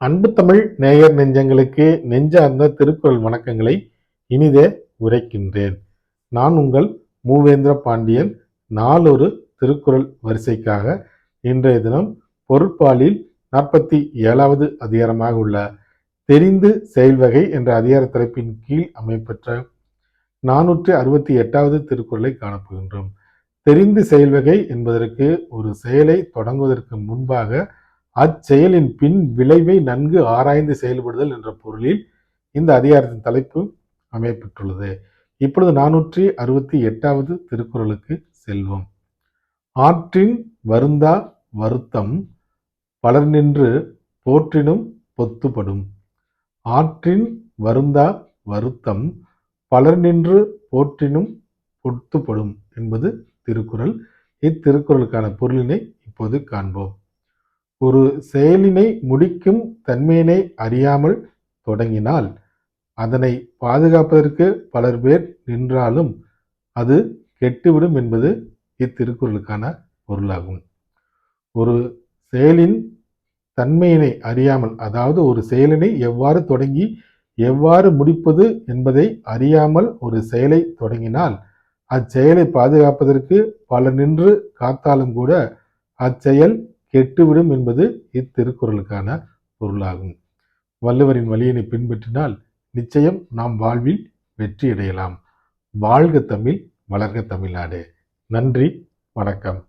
அன்பு தமிழ் நேயர் நெஞ்சங்களுக்கு நெஞ்சார்ந்த திருக்குறள் வணக்கங்களை இனிதே உரைக்கின்றேன். நான் உங்கள் மூவேந்திர பாண்டியன். நாளொரு திருக்குறள் வரிசைக்காக இன்றைய தினம் பொருட்பாலில் நாற்பத்தி ஏழாவது அதிகாரமாக உள்ள தெரிந்து செயல்வகை என்ற அதிகார தலைப்பின் கீழ் அமைப்பெற்ற நானூற்றி அறுபத்தி எட்டாவது திருக்குறளை காணப்போகின்றோம். தெரிந்து செயல்வகை என்பதற்கு ஒரு செயலை தொடங்குவதற்கு முன்பாக அச்செயலின் பின் விளைவை நன்கு ஆராய்ந்து செயல்படுதல் என்ற பொருளில் இந்த அதிகாரத்தின் தலைப்பு அமையப்பெற்றுள்ளது. இப்பொழுது நானூற்றி அறுபத்தி எட்டாவது திருக்குறளுக்கு செல்வோம். ஆற்றின் வருந்தா வருத்தம் பலர் நின்று போற்றினும் பொத்துப்படும். ஆற்றின் வருந்தா வருத்தம் பலர் நின்று போற்றினும் பொத்துப்படும் என்பது திருக்குறள். இத்திருக்குறளுக்கான பொருளினை இப்போது காண்போம். ஒரு செயலினை முடிக்கும் தன்மையினை அறியாமல் தொடங்கினால் அதனை பாதுகாப்பதற்கு பலர் பேர் நின்றாலும் அது கெட்டுவிடும் என்பது இத்திருக்குறளுக்கான பொருளாகும். ஒரு செயலின் தன்மையினை அறியாமல் அதாவது ஒரு செயலினை எவ்வாறு தொடங்கி எவ்வாறு முடிப்பது என்பதை அறியாமல் ஒரு செயலை தொடங்கினால் அச்செயலை பாதுகாப்பதற்கு பல நின்று காத்தாலும் கூட அச்செயல் கெட்டுவிடும் என்பது இத்திருக்குறளுக்கான பொருளாகும். வள்ளுவரின் வழியினை பின்பற்றினால் நிச்சயம் நாம் வாழ்வில் வெற்றியடையலாம். வாழ்க தமிழ் வளர்க தமிழ்நாடு. நன்றி வணக்கம்.